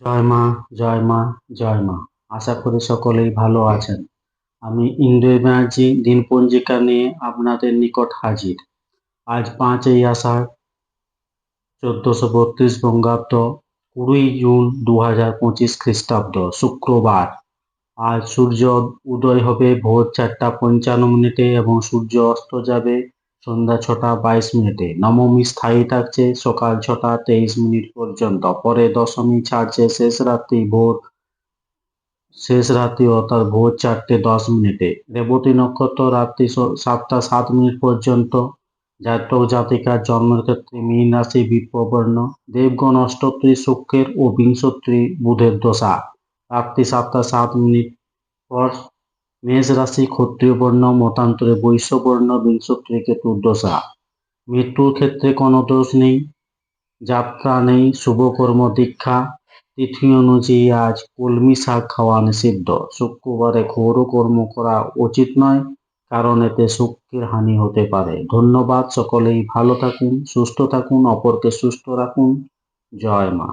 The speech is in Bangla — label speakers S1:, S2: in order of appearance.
S1: জয় মা জয় মা জয় মা। আশা করি সকলেই ভালো আছেন। আমি ইংরেজি দিনপঞ্জিকা নিয়ে আপনাদের নিকট হাজির। আজ পাঁচই আষাঢ়, চোদ্দশো বত্রিশ বঙ্গাব্দ, কুড়ি জুন দু হাজার পঁচিশ খ্রিস্টাব্দ, শুক্রবার। আজ সূর্য উদয় হবে, ভোর চারটা পঞ্চান্ন মিনিটে এবং সূর্য অস্ত যাবে সন্ধ্যা ছটা বাইশ মিনিটে। নবমী স্থায়ী থাকছে সকাল ছটা তেইশ মিনিট পর্যন্ত। পরে দশমী ছাড়ছে শেষ রাত্রি ভোর, শেষ রাত্রি অর্থাৎ ভোর চারটে দশ মিনিটে। রেবতী নক্ষত্র রাত্রি সাতটা সাত মিনিট পর্যন্ত। জাতক জাতিকার জন্মের ক্ষেত্রে মীন রাশি বিপ্রবর্ণ দেবগণ অষ্টত্রী শুক্রের ও বিংশত্রী বুধের দশা। রাত্রি সাতটা সাত মিনিট পর মেষ রাশি ক্ষত্রিয় বর্ণ মতান্তরে বৈশ্য বর্ণ বিংশত্রী কেতুর দশা। মৃত্যুর ক্ষেত্রে কোনো দোষ নেই, যাত্রা নেই শুভকর্ম দীক্ষা। তিথি অনুযায়ী আজ কলমি শাক খাওয়া নিষিদ্ধ। শুক্রবারে ঘোর কর্ম করা উচিত নয়, কারণ এতে শক্তির হানি হতে পারে। ধন্যবাদ সকলেই, ভালো থাকুন, সুস্থ থাকুন, অপরকে সুস্থ রাখুন। জয় মা।